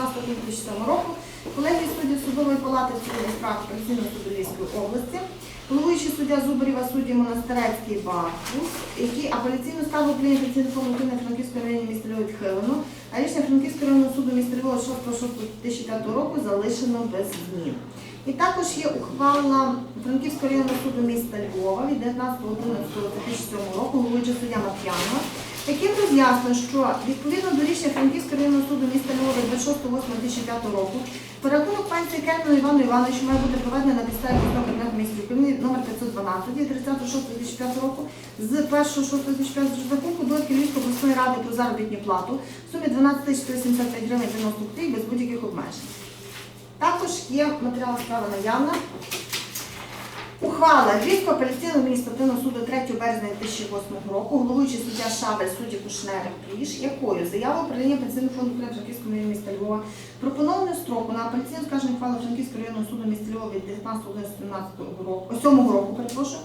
16 квітня 2007 року колегії суддів судової палати в цивільних справах апеляційного суду Львівської області, головуючий суддя Зубарєва судді Монастирецький Бартус, які апеляційну скаргу управління фонду України Франківської районі міста Львова відхилено, а рішення Франківського районного суду міста Львова 6.6.2005 року залишено без змін. І також є ухвала Франківського районного суду міста Львова від 19.11.2007 року, головуючий суддя Мат'янова, яким роз'яснено, що відповідно до рішення Франківського районного суду міста Львова від 26.08.2005 року перерахунок пенсії Кельману Івану Івановичу має бути проведений на підставі Кабінету міністрів України номер 512 від 30.06.2005 року з 1.06.2005 розрахунку до Київської обласної ради про заробітну плату в сумі 12 175 гривень 90 копійок без будь-яких обмежень. Також є матеріал справи наявна. Ухвала Львівського апеляційного адміністративного суду 3 березня 2008 року, головуючий суддя Шабель, судді Кушнерик Пліш, якою заявою управління Пенсійного фонду України Франківського району міста Львова про поновлення строку на апеляційну скарження ухвали Франківського районного суду міста Львова від 19.11 року, 7 року, перепрошую,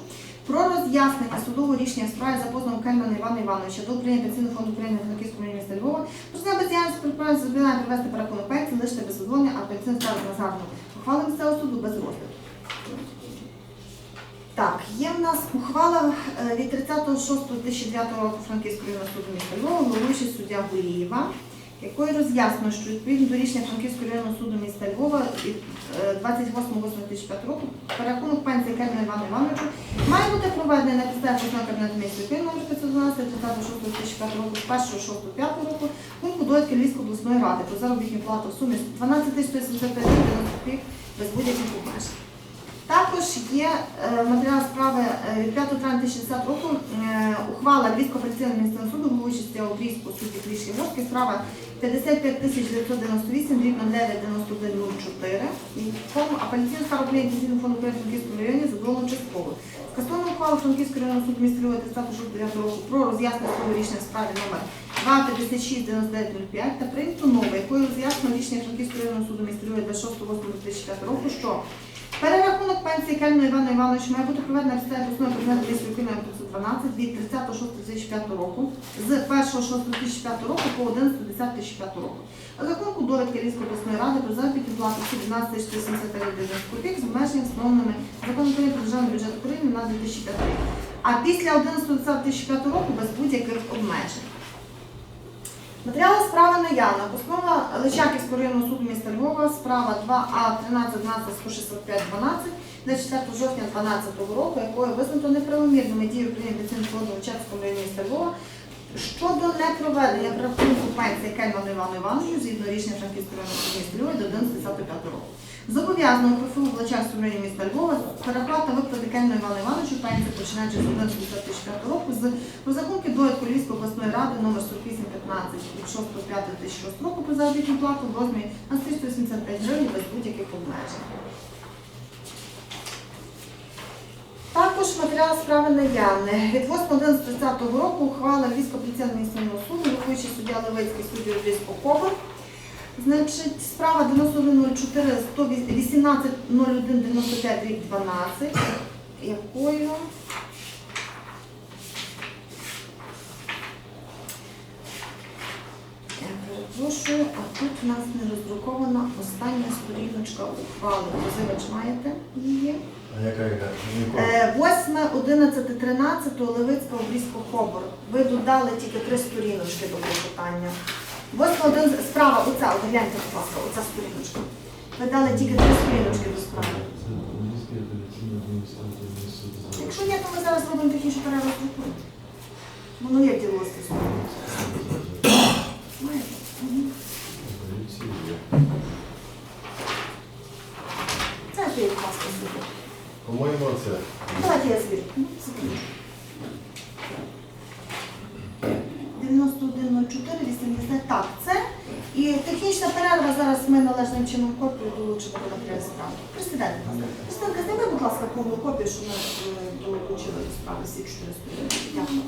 про роз'яснення судового рішення в справі за позовом Кельмана Івана Івановича до управління Пенсійного фонду України Франківського району міста Львова, про бездіяльність приправи забігає привести перерахунок пенсії, лише без задоволення, а апеляційну скаргу на згадану ухвалу місцевого суду без розгляду. Нас ухвала е, від 30.06.2009 року Франківського районного суду міста Львова, головуючий суддя Гулієва, якою роз'яснено, що відповідно до рішення Франківського районного суду міста Львова від е, 28.08.2005 року перерахунок пенсії Кельмана Івану Івановичу має бути проведений на підставі постанови Кабінету міністрів номер 512 30.06.2005 року з 1.06.5 року пункту довідки Львівської обласної ради про заробітну плату в сумі 12 175 гривень без будь-яких обмежень. Також є е, матеріал справи е, від 5 травня 2010 року е, ухвала Львівського апеляційного адміністративного суду головуючості Обрійського судді Клішки Ворський, справа 55 998, дрібно 99104, якому апеляційна скарга управління Пенсійного фонду України Франківському районі задоволено частково. Скасована ухвала Франківського районного суду міста Львова 36 року про роз'яснення свого рішення в справі номер 256-9905 та прийнято нове, якою роз'яснено рішення Франківського районного суду міста Львова 26.08.2004 року, що пенсії Кельну Івану Івановичу має бути проведений на підставі основної міністрів України 512 від 30.06.2005 року з 1.06.2005 року по 11.10.2005 року. Розрахунку довідки Львівської обласної ради про заробітну плату в 12 479 копійок з обмеженнями встановленими законом України про державний бюджет України на 2005 рік. А після 11.10.2005 року без будь-яких обмежень. Матеріали справи наявна. Постанова Личаківського районного суду міста Львова, справа 2А 13 165 12 24 жовтня 2012 року, якою визнато неправомірними управління пенсійного фонду Личаківського району міста Львова щодо непроведення рахунку пенсії Кельману Івану Івановичу згідно рішення Франківського суду міста Львова до 11.05 року. Зобов'язано ПФУ в Личаківському районі міста Львова переплата виплати Кельману Івану Івановичу пенсії починаючи з 11.05 року з розрахунки довідку Львівської обласної ради номер 4815 від 6.5.2006 року про заробітну плату в розмірі на 385 гривень без будь-яких обмежень. Також матеріал справи наявний. Від 8.11.30 року ухвала Львівського адміністративного суду, виховуючий суддя Левицький судді Львівського Кобр. Значить, справа 9104 118 01 95 рік 12, якою а тут у нас не роздрукована остання сторіночка ухвали. Позивач маєте її? А яка яка? Е, 8, 11, 13 Левицька хобор. Ви додали тільки три сторіночки до клопотання. 8, 1, справа, оця, от гляньте, будь ласка, оця сторіночка. Ви дали тільки три сторіночки до справи. Якщо ні, то ми зараз робимо такі, що перероздрукуємо. Воно є діло з тим. Маєте? Мгм. Поліції є. Це ти, будь ласка. По-моєму, це. Давайте я звірю. Ну, секунду. 9104, 80. Так, це. І технічна перерва зараз ми належним чином копію долучимо до матеріалу справи. Присідайте, будь ласка. Христинка, зніми, будь ласка, повну копію, щоб ми е, долучили до справи всі чотири сторінки. Дякую.